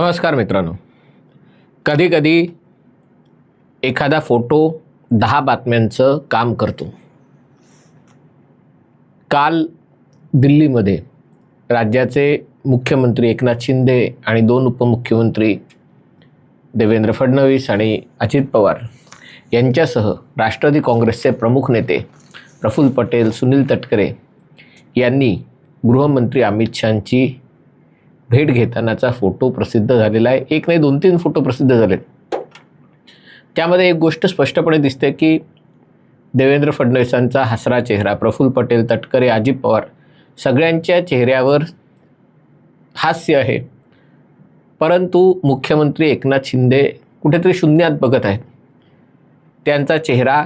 नमस्कार मित्रांनो. कधीकधी एखादा फोटो दहा बातम्यांचं काम करतो. काल दिल्लीमध्ये राज्याचे मुख्यमंत्री एकनाथ शिंदे आणि दोन उपमुख्यमंत्री देवेंद्र फडणवीस आणि अजित पवार यांच्यासह राष्ट्रवादी काँग्रेसचे प्रमुख नेते प्रफुल्ल पटेल सुनील तटकरे यांनी गृहमंत्री अमित शहांची भेट घेतानाचा फोटो प्रसिद्ध झालेला आहे. एक नाही दोन तीन फोटो प्रसिद्ध झाले त्यामध्ये एक गोष्ट स्पष्टपणे दिसते की देवेंद्र फडणवीसांचा हसरा चेहरा प्रफुल्ल पटेल तटकरे अजित पवार सगळ्यांच्या चेहऱ्यावर हास्य आहे. परंतु मुख्यमंत्री एकनाथ शिंदे कुठेतरी शून्यात बघत आहेत. त्यांचा चेहरा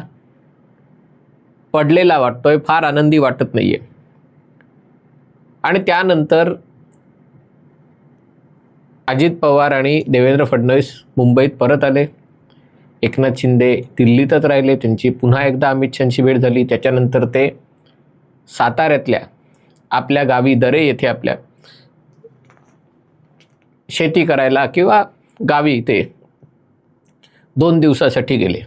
पडलेला वाटतोय फार आनंदी वाटत नाही आहे आणि त्यानंतर अजित पवार आणि देवेंद्र फडणवीस मुंबईत परत आले. एकनाथ शिंदे दिल्लीतच राहिले. त्यांची पुन्हा एकदा अमित शहांची भेट झाली. त्याच्यानंतर ते साताऱ्यातल्या आपल्या गावी दरे येथे आपल्या शेती करायला किंवा गावी ते दोन दिवसासाठी गेले.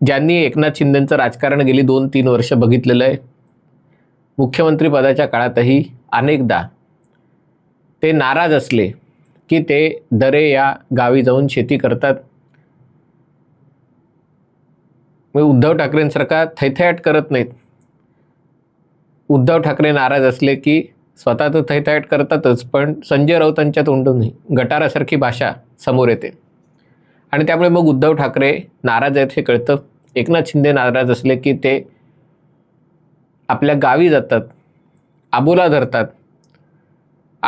ज्यांनी एकनाथ शिंदेंचं राजकारण गेली दोन तीन वर्ष बघितलेलं आहे. मुख्यमंत्रीपदाच्या काळातही अनेकदा ते नाराज असले की ते दरे या गावी जाऊन शेती करतात. मग उद्धव ठाकरेंसारखा थैथयाट करत नाहीत. उद्धव ठाकरे नाराज असले की स्वतः तर थैथयाट करतातच पण संजय राऊतांच्या तोंडूनही गटारासारखी भाषा समोर येते. आणि त्यामुळे मग उद्धव ठाकरे नाराज आहेत हे कळतं. एकनाथ शिंदे नाराज असले की ते आपल्या गावी जातात आबोला धरतात.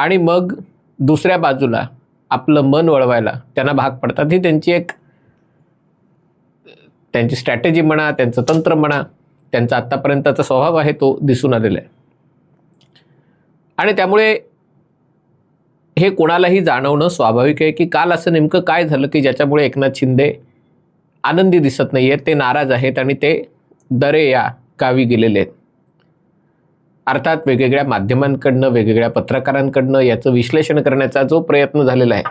आणि मग दुसऱ्या बाजूला आपलं मन वळवायला त्यांना भाग पडतात. ही त्यांची एक त्यांची स्ट्रॅटेजी म्हणा त्यांचं तंत्र म्हणा त्यांचा आत्तापर्यंतचा स्वभाव आहे तो दिसून आलेला आहे. आणि त्यामुळे हे कोणालाही जाणवणं स्वाभाविक आहे की काल असं नेमकं काय झालं की ज्याच्यामुळे एकनाथ शिंदे आनंदी दिसत नाही आहेत ते नाराज आहेत आणि ते दरे या गावी गेलेले आहेत. अर्थात वेगवेगळ्या माध्यमांकडनं वेगवेगळ्या पत्रकारांकडनं याचं विश्लेषण करण्याचा जो प्रयत्न झालेला आहे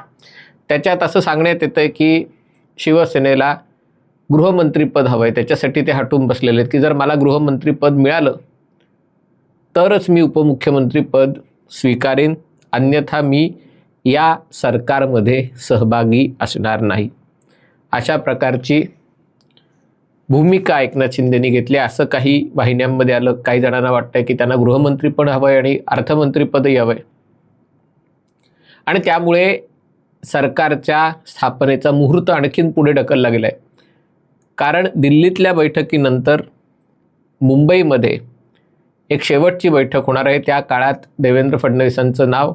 त्याच्यात असं सांगण्यात येतं आहे की शिवसेनेला गृहमंत्रीपद हवं आहे त्याच्यासाठी ते हटून बसलेले आहेत की जर मला गृहमंत्रीपद मिळालं तरच मी उपमुख्यमंत्रीपद स्वीकारेन अन्यथा मी या सरकारमध्ये सहभागी असणार नाही. अशा प्रकारची भूमिका एकनाथ शिंदेनी घेतली. असं काही वाहिन्यांमध्ये आलं काही जणांना वाटतंय की त्यांना गृहमंत्री पण हवं आहे आणि अर्थमंत्रीपदही हवं आहे आणि त्यामुळे सरकारच्या स्थापनेचा मुहूर्त आणखीन पुढे ढकलला गेला आहे कारण दिल्लीतल्या बैठकीनंतर मुंबईमध्ये एक शेवटची बैठक होणार आहे. त्या काळात देवेंद्र फडणवीसांचं नाव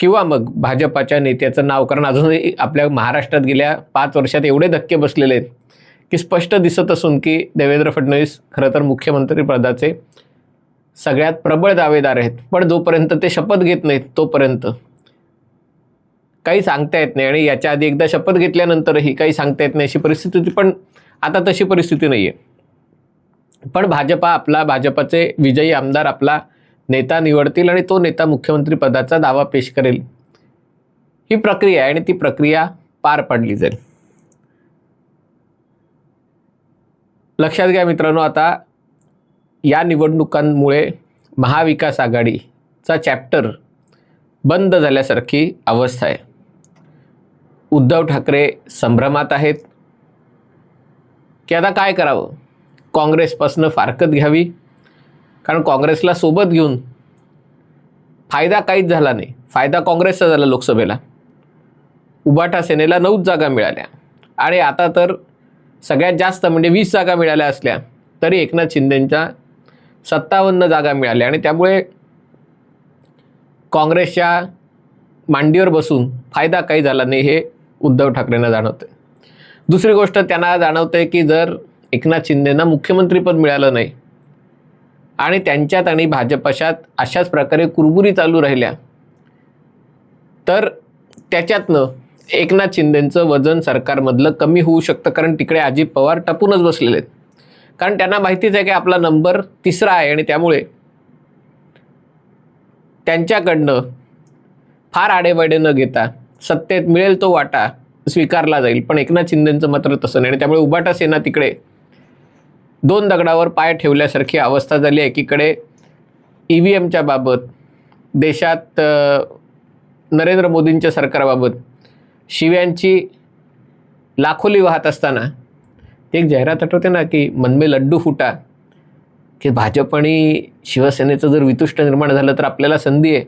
किंवा मग भाजपाच्या नेत्याचं नाव. कारण अजूनही आपल्या महाराष्ट्रात गेल्या पाच वर्षात एवढे धक्के बसलेले आहेत. की स्पष्ट दिसत असून की देवेंद्र फडणवीस खरं तर मुख्यमंत्रीपदाचे सगळ्यात प्रबळ दावेदार आहेत. पण जोपर्यंत ते शपथ घेत नाहीत तोपर्यंत. काही सांगता येत नाही आणि याच्या आधी एकदा शपथ घेतल्यानंतरही काही सांगता येत नाही अशी परिस्थिती होती पण आता तशी परिस्थिती नाही आहे पण भाजपा आपला भाजपाचे विजयी आमदार आपला नेता निवडतील आणि तो नेता मुख्यमंत्रीपदाचा दावा पेश करेल. ही प्रक्रिया आहे आणि ती प्रक्रिया पार पाडली जाईल. लक्षात घ्या मित्रांनो आता या निवडणुकांमुळे महाविकास आघाडीचा चॅप्टर बंद झाल्यासारखी अवस्था आहे. उद्धव ठाकरे संभ्रमात आहेत. की आता काय करावं? काँग्रेसपासनं फारकत घ्यावी? कारण काँग्रेसला सोबत घेऊन फायदा काहीच झाला नाही. फायदा काँग्रेसचा झाला लोकसभेला. उबाटा सेनेला नऊच जागा मिळाल्या. आणि आता तर सगळ्यात जास्त म्हणजे वीस जागा मिळाल्या असल्या तरी एकनाथ शिंदेंच्या सत्तावन्न जागा मिळाल्या. आणि त्यामुळे काँग्रेसच्या मांडीवर बसून फायदा काही झाला नाही हे उद्धव ठाकरेंना जाणवतं दुसरी गोष्ट त्यांना जाणवतंय की जर एकनाथ शिंदेंना मुख्यमंत्रीपद मिळालं नाही आणि त्यांच्यात आणि भाजपशात अशाच प्रकारे कुरबुरी चालू राहिल्या तर त्याच्यातनं एकनाथ शिंदेचं वजन सरकारमधलं कमी होऊ शकतं कारण तिकडे अजित पवार टपूनच बसलेले आहेत. कारण त्यांना माहितीच आहे की आपला नंबर तिसरा आहे आणि त्यामुळे त्यांच्याकडनं फार आडेवाडे न घेता सत्तेत मिळेल तो वाटा स्वीकारला जाईल. पण एकनाथ शिंदेचं मात्र तसं नाही आणि त्यामुळे उबाटा सेना तिकडे दोन दगडावर पाय ठेवल्यासारखी अवस्था झाली आहे. एकीकडे ई व्ही एमच्या बाबत देशात नरेंद्र मोदींच्या सरकारबाबत शिव्यांची लाखोली वाहत असताना ती एक जाहिरात आठवते ना की मनमे लड्डू फुटा की भाजप आणि शिवसेनेचं जर वितुष्ट निर्माण झालं तर आपल्याला संधी आहे.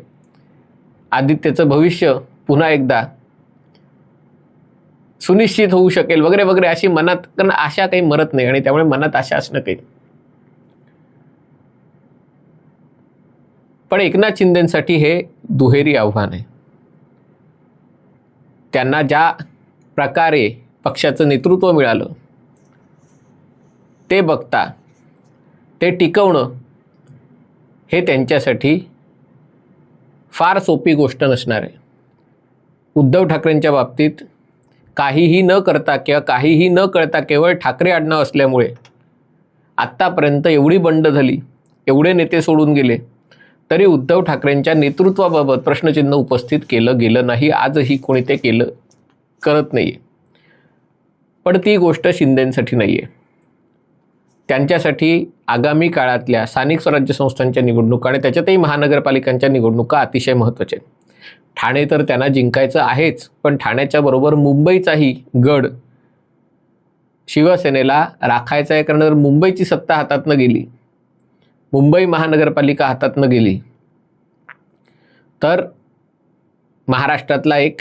आदित्यचं भविष्य पुन्हा एकदा सुनिश्चित होऊ शकेल वगैरे वगैरे अशी मनात कारण आशा काही मरत नाही आणि त्यामुळे मनात आशा असणं काही पण एकनाथ शिंदेसाठी हे दुहेरी आव्हान आहे. त्यांना ज्या प्रकारे पक्षाचं नेतृत्व मिळालं ते बघता ते टिकवणं हे त्यांच्यासाठी फार सोपी गोष्ट नसणार आहे. उद्धव ठाकरेंच्या बाबतीत काहीही न करता किंवा काहीही न कळता केवळ ठाकरे आडनाव असल्यामुळे आत्तापर्यंत एवढी बंड झाली एवढे नेते सोडून गेले तरी उद्धव ठाकरेंच्या नेतृत्वाबाबत प्रश्नचिन्ह उपस्थित केलं गेलं नाही. आजही कोणी ते केलं करत नाही आहे पण ती गोष्ट शिंदेंसाठी नाही आहे त्यांच्यासाठी आगामी काळातल्या स्थानिक स्वराज्य संस्थांच्या निवडणुका आणि त्याच्यातही महानगरपालिकांच्या निवडणुका अतिशय महत्त्वाच्या आहेत. ठाणे तर त्यांना जिंकायचं आहेच पण ठाण्याच्या बरोबर मुंबईचाही गड शिवसेनेला राखायचा आहे कारण जर मुंबईची सत्ता हातातनं गेली. मुंबई महानगरपालिका हातातनं गेली. तर महाराष्ट्रातला एक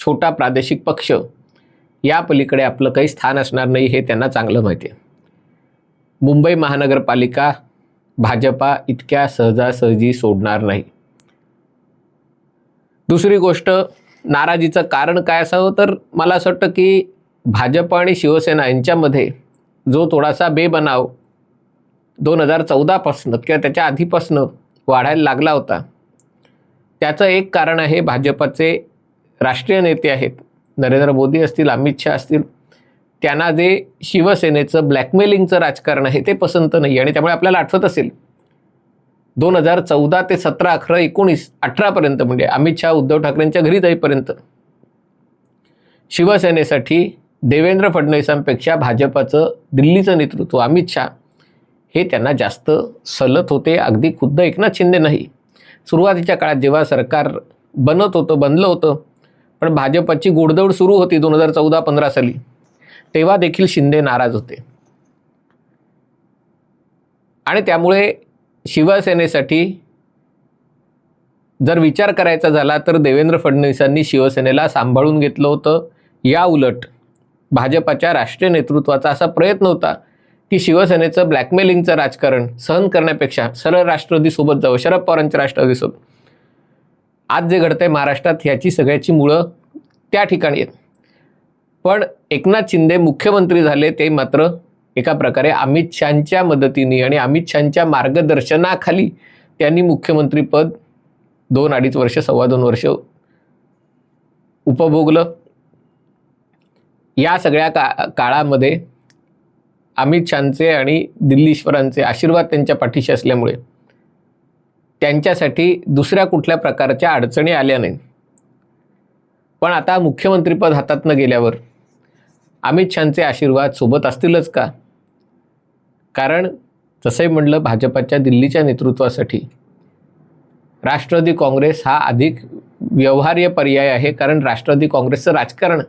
छोटा प्रादेशिक पक्ष या पलीकडे आपलं काही स्थान असणार नाही हे त्यांना चांगलं माहिती आहे. मुंबई महानगरपालिका भाजपा इतक्या सहजासहजी सोडणार नाही. दुसरी गोष्ट नाराजीचं कारण काय असावं? तर मला असं वाटतं की भाजप आणि शिवसेना यांच्यामध्ये जो थोडासा बेबनाव दोन हजार चौदापासनं किंवा त्याच्या आधीपासनं वाढायला लागला होता. त्याचं एक कारण आहे भाजपचे राष्ट्रीय नेते आहेत नरेंद्र मोदी असतील अमित शहा असतील त्यांना जे शिवसेनेचं ब्लॅकमेलिंगचं राजकारण आहे ते पसंत नाही आणि त्यामुळे आपल्याला आठवत असेल दोन हजार चौदा ते सतरा अकरा एकोणीस अठरापर्यंत म्हणजे अमित शहा उद्धव ठाकरेंच्या घरी जाईपर्यंत शिवसेनेसाठी देवेंद्र फडणवीसांपेक्षा भाजपाचं दिल्लीचं नेतृत्व अमित शहा हे त्यांना जास्त सलत होते अगदी खुद्द एकनाथ शिंदे नाही. सुरुवातीच्या काळात जेव्हा सरकार बनत होतं बनलं होतं पण भाजपची गोडदौड सुरू होती दोन हजार चौदा पंधरा साली तेव्हा देखील शिंदे नाराज होते. आणि त्यामुळे शिवसेनेसाठी जर विचार करायचा झाला तर देवेंद्र फडणवीसांनी शिवसेनेला सांभाळून घेतलं होतं. या उलट भाजपाच्या राष्ट्रीय नेतृत्वाचा असा प्रयत्न होता की शिवसेनेचं ब्लॅकमेलिंगचं राजकारण सहन करण्यापेक्षा सरळ राष्ट्रवादीसोबत जावं शरद पवारांच्या राष्ट्रवादीसोबत आज जे घडतंय महाराष्ट्रात ह्याची सगळ्याची मुळं त्या ठिकाणी आहेत. पण एकनाथ शिंदे मुख्यमंत्री झाले ते मात्र एका प्रकारे अमित शहाच्या मदतीने आणि अमित शहाच्या मार्गदर्शनाखाली त्यांनी मुख्यमंत्रीपद दोन अडीच वर्ष सव्वा दोन वर्ष उपभोगलं. या सगळ्या का काळामध्ये अमित शहाचे आणि दिल्लीश्वरांचे आशीर्वाद त्यांच्या पाठीशी असल्यामुळे त्यांच्यासाठी दुसऱ्या कुठल्या प्रकारच्या अडचणी आल्या नाहीत. पण आता मुख्यमंत्रीपद हातातनं गेल्यावर अमित शहाचे आशीर्वाद सोबत असतीलच का? कारण जसंही म्हणलं भाजपाच्या दिल्लीच्या नेतृत्वासाठी राष्ट्रवादी काँग्रेस हा अधिक व्यवहार्य पर्याय आहे कारण राष्ट्रवादी काँग्रेसचं राजकारण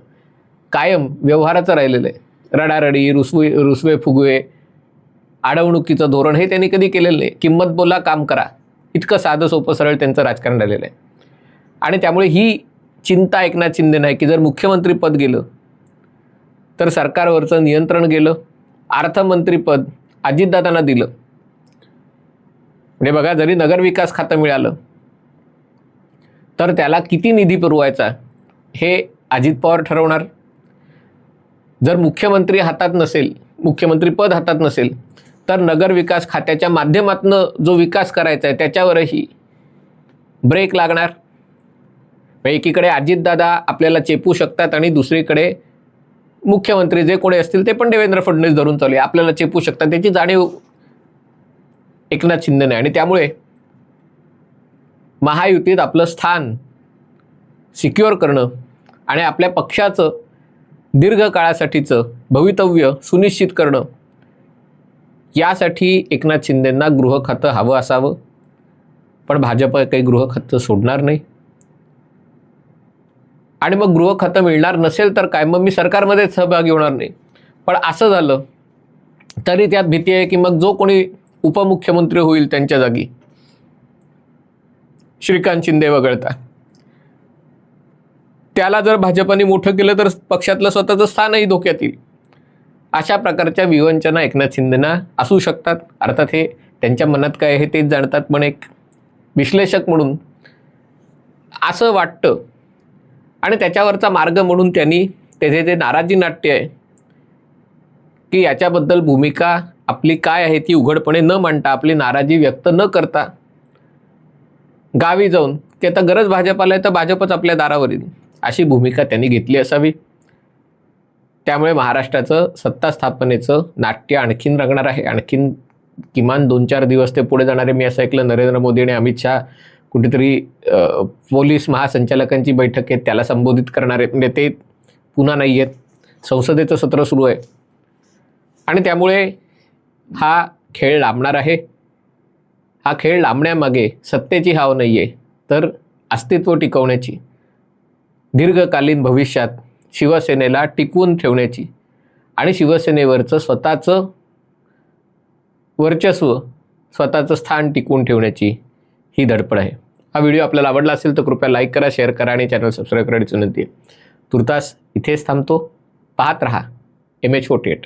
कायम व्यवहाराचं राहिलेलं आहे. रडारडी रुसवे रुसवे फुगवे अडवणुकीचं धोरण हे त्यांनी कधी केलेलं नाही. किंमत बोला काम करा. इतकं साधं सोपं सरळ त्यांचं राजकारण राहिलेलं आहे. आणि त्यामुळे ही चिंता एकनाथ शिंदे नाही की जर मुख्यमंत्रीपद गेलं तर सरकारवरचं नियंत्रण गेलं अर्थमंत्रीपद अजितदादांना दिलं. म्हणजे बघा जरी नगरविकास खातं मिळालं तर त्याला किती निधी पुरवायचा हे अजित पवार ठरवणार. जर मुख्यमंत्री हातात नसेल मुख्यमंत्रीपद हातात नसेल तर नगरविकास खात्याच्या माध्यमातून जो विकास करायचा आहे त्याच्यावरही ब्रेक लागणार. एकीकडे अजितदादा आपल्याला चेपू शकतात आणि दुसरीकडे मुख्यमंत्री जे कोणी असतील ते पण देवेंद्र फडणवीस धरून चालू आपल्याला चेपू शकतात त्याची जाणीव एकनाथ शिंदेने आणि त्यामुळे महायुतीत आपलं स्थान सिक्युअर करणं आणि आपल्या पक्षाचं दीर्घकाळासाठीचं भवितव्य सुनिश्चित करणं. यासाठी एकनाथ शिंदेंना गृह खातं हवं असावं. पण भाजप काही गृह खातं सोडणार नाही. आणि मग गृह खातं मिळणार नसेल तर काय? मग मी सरकारमध्ये सहभागी होणार नाही. पण असं झालं तरी त्यात भीती आहे की मग जो कोणी उपमुख्यमंत्री होईल त्यांच्या जागी. श्रीकांत शिंदे वगळता. त्याला जर भाजपाने मोठं केलं तर पक्षातलं स्वतःचं स्थानही धोक्यात येईल. अशा प्रकारच्या विवंचना एकनाथ शिंदेना असू शकतात. अर्थात हे त्यांच्या मनात काय आहे तेच जाणतात. पण एक विश्लेषक म्हणून असं वाटतं आणि त्याच्यावरचा मार्ग म्हणून त्यांनी त्याचे जे नाराजी नाट्य आहे की याच्याबद्दल भूमिका आपली काय आहे ती उघडपणे न मांडता आपली नाराजी व्यक्त न करता गावी जाऊन की आता गरज भाजपाला आहे तर भाजपच आपल्या दारावर येईल. अशी भूमिका त्यांनी घेतली असावी. त्यामुळे महाराष्ट्राचं सत्ता स्थापनेचं नाट्य आणखीन रंगणार आहे. आणखीन किमान दोन चार दिवस ते पुढे जाणारे मी असं ऐकलं नरेंद्र मोदी आणि अमित शहा कुठेतरी पोलीस महासंचालकांची बैठक आहे त्याला संबोधित करणारे म्हणजे ते पुन्हा नाही आहेत. संसदेचं सत्र सुरू आहे. आणि त्यामुळे हा खेळ लांबणार आहे. हा खेळ लांबण्यामागे सत्तेची हाव नाही आहे तर अस्तित्व टिकवण्याची. दीर्घकालीन भविष्यात शिवसेनेला टिकवून ठेवण्याची आणि शिवसेनेवरचं स्वतःचं वर्चस्व स्वतःचं स्थान टिकवून ठेवण्याची ही धडपड आहे. हा व्हिडिओ आपल्याला आवडला असेल तर कृपया लाईक करा शेअर करा आणि चॅनल सबस्क्राईब करायची विनंती आहे. तुर्तास इथेच थांबतो. पाहत रहा. M H forty eight